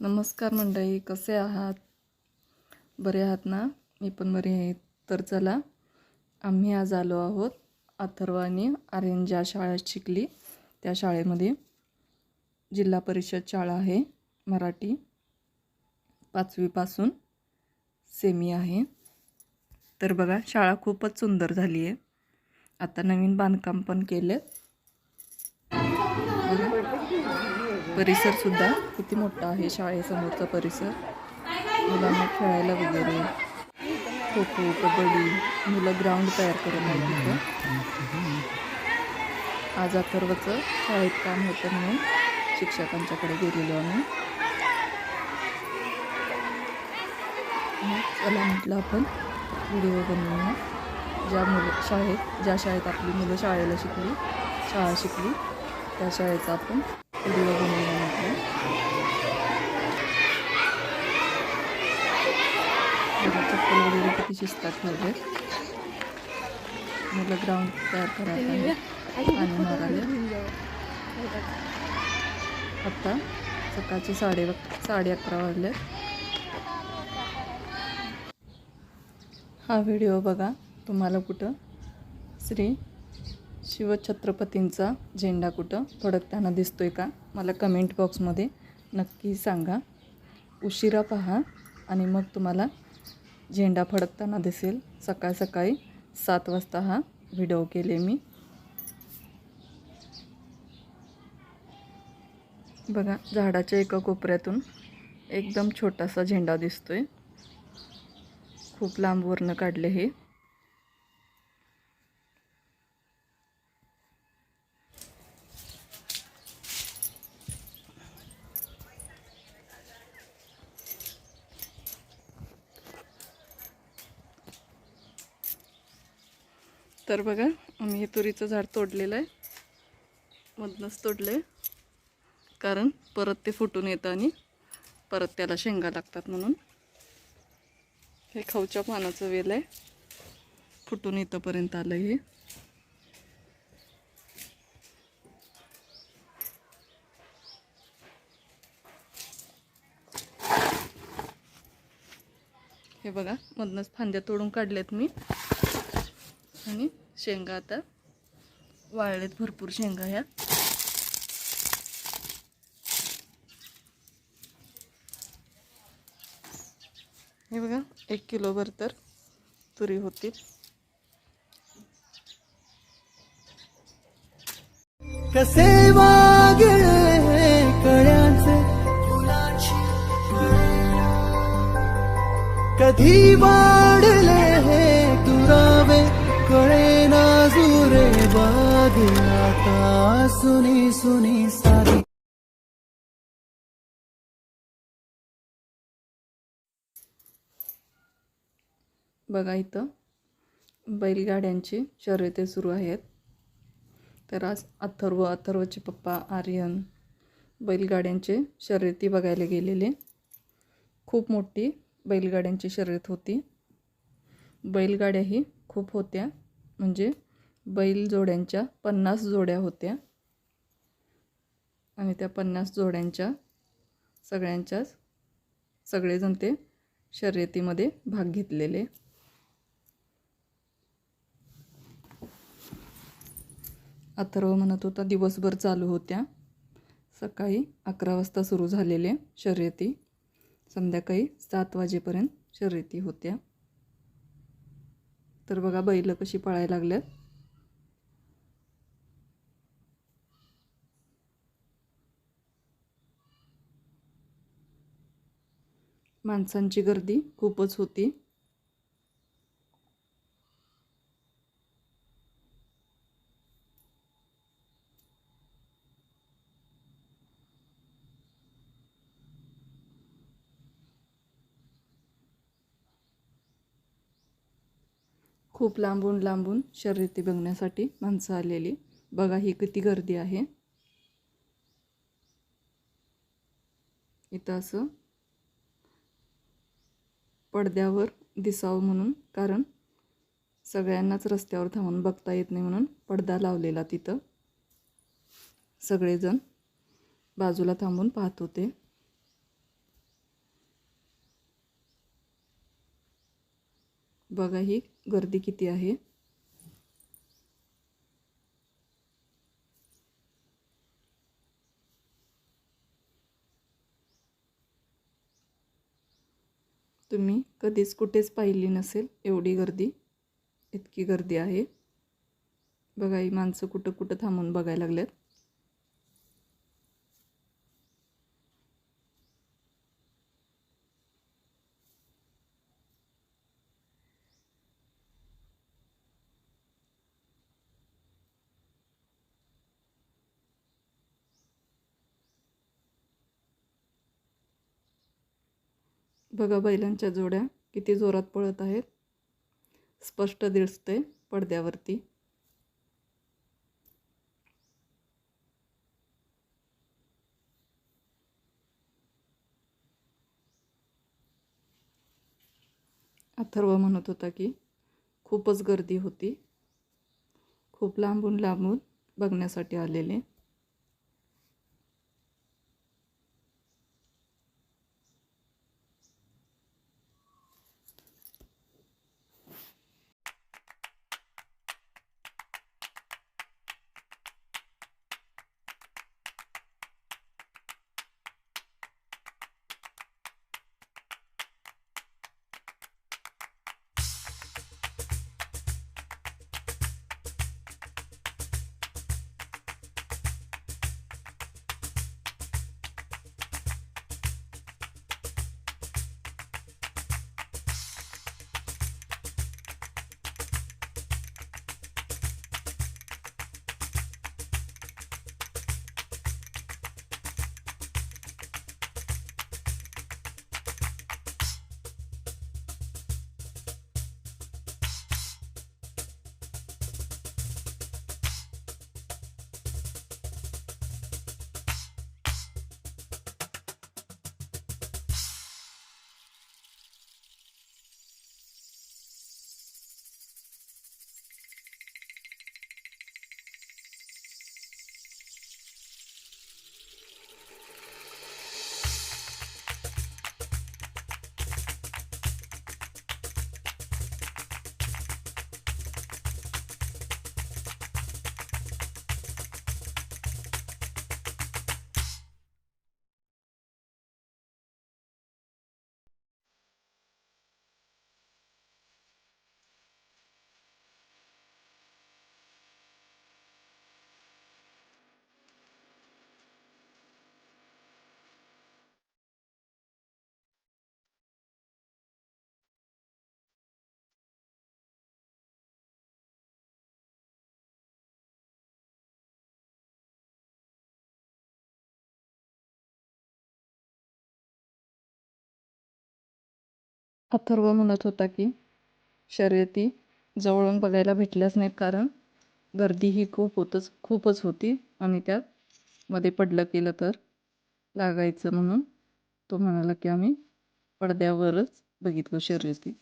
नमस्कार मंडळी कसे आहात? बरे आहात ना? मी पण बरी आहे. तर चला आम्ही आज आलो आहोत अथर्वानी आर्यन ज्या शाळेत शिकली त्या शाळेमध्ये. जिल्हा परिषद शाळा आहे मराठी. पाचवीपासून सेमी आहे. तर बघा शाळा खूपच सुंदर झाली आहे. आता नवीन बांधकाम पण केलं परिसरसुद्धा किती मोठा आहे शाळेसमोरचा परिसर. मुलांना खेळायला वगैरे खो खो कबड्डी मुलं ग्राउंड तयार करत आहेत तिथं आज अथर्वचं शाळेत काम होतं म्हणून शिक्षकांच्याकडे गेलेलो आम्ही. चला म्हटलं आपण व्हिडिओ बनवूया. ज्या मुलं शाळेत ज्या शाळेत आपली मुलं शाळेला शिकली शाळा शिकली त्या शाळेचा आपण व्हिडिओ बनवूया म्हटलं चप्पल वगैरे किती शिस्तात ठेवले मुलं ग्राउंड तयार आहे आणि मारायला आत्ता सकाळचे साडे साडे अकरा वाजले. हा व्हिडिओ बघा तुम्हाला कुठं? श्री शिवछत्रपतींचा झेंडा कुठं फडकताना दिसतो आहे का? मला कमेंट बॉक्समध्ये नक्की सांगा. उशिरा पहा आणि मग तुम्हाला झेंडा फडकताना दिसेल. सकाळ सकाळी सात वाजता हा व्हिडिओ केले मी. बघा झाडाच्या एका कोपऱ्यातून एकदम छोटासा झेंडा दिसतोय. खूप लांबवरनं काढले हे. तर बघा आम्ही हे तुरीचं झाड तोडलेलं आहे. मधनंच तोडलं आहे कारण परत ते फुटून येतं आणि परत त्याला शेंगा लागतात म्हणून. हे खाऊच्या पानाचं वेल आहे. फुटून इथंपर्यंत आलं हे. हे बघा मधनंच फांद्या तोडून काढल्यात मी. आणि शेंगा आता वाळलेत भरपूर शेंगा ह्या. हे बघा एक किलोभर तर तुरी होतील. कसे वागळे कळ्याचे? कधी वाढले आता सुनी सुनी सारी. बघा इथं बैलगाड्यांची शर्यते सुरू आहेत. तर आज अथर्व अथर्वचे पप्पा आर्यन बैलगाड्यांचे शर्यती बघायला गेलेले. खूप मोठी बैलगाड्यांची शर्यत होती. बैलगाड्याही खूप होत्या. म्हणजे बैल जोड्यांच्या पन्नास जोड्या होत्या. आणि त्या पन्नास जोड्यांच्या सगळ्यांच्याच सगळेजण ते शर्यतीमध्ये भाग घेतलेले. अथर्व म्हणत होता दिवसभर चालू होत्या. सकाळी अकरा वाजता सुरू झालेले शर्यती. संध्याकाळी सात वाजेपर्यंत शर्यती होत्या. तर बघा बैल कशी पळायला लागल्यात. माणसांची गर्दी खूपच होती. खूप लांबून लांबून शर्यती बघण्यासाठी माणसं आलेली. बघा ही किती गर्दी आहे. इथं असं पडद्यावर दिसावं म्हणून कारण सगळ्यांनाच रस्त्यावर थांबून बघता येत नाही म्हणून पडदा लावलेला तिथं. सगळेजण बाजूला थांबून पाहत होते. बघा ही गर्दी किती आहे. तुम्ही कधीच कुठेच पाहिली नसेल एवढी गर्दी. इतकी गर्दी आहे. बघा ही माणसं कुठं कुठं थांबून बघायला लागल्यात बघा बैलांच्या जोड्या किती जोरात पळत आहेत. स्पष्ट दिसते पडद्यावरती. अथर्व म्हणत होता की खूपच गर्दी होती. खूप लांबून लांबून बघण्यासाठी आलेले. अथर्व म्हणत होता की शर्यती जवळून बघायला भेटल्याच नाहीत कारण गर्दी ही खूप होतच खूपच होती आणि त्यात मध्ये पडलं केलं तर लागायचं म्हणून तो म्हणाला की आम्ही पडद्यावरच बघितलं शर्यती.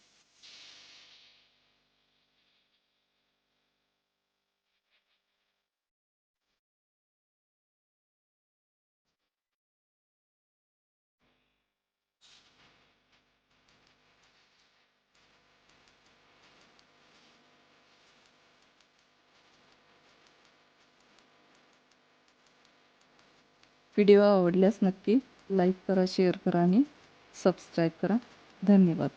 व्हिडिओ आवडल्यास नक्की लाईक करा शेअर करा आणि सबस्क्राईब करा. धन्यवाद.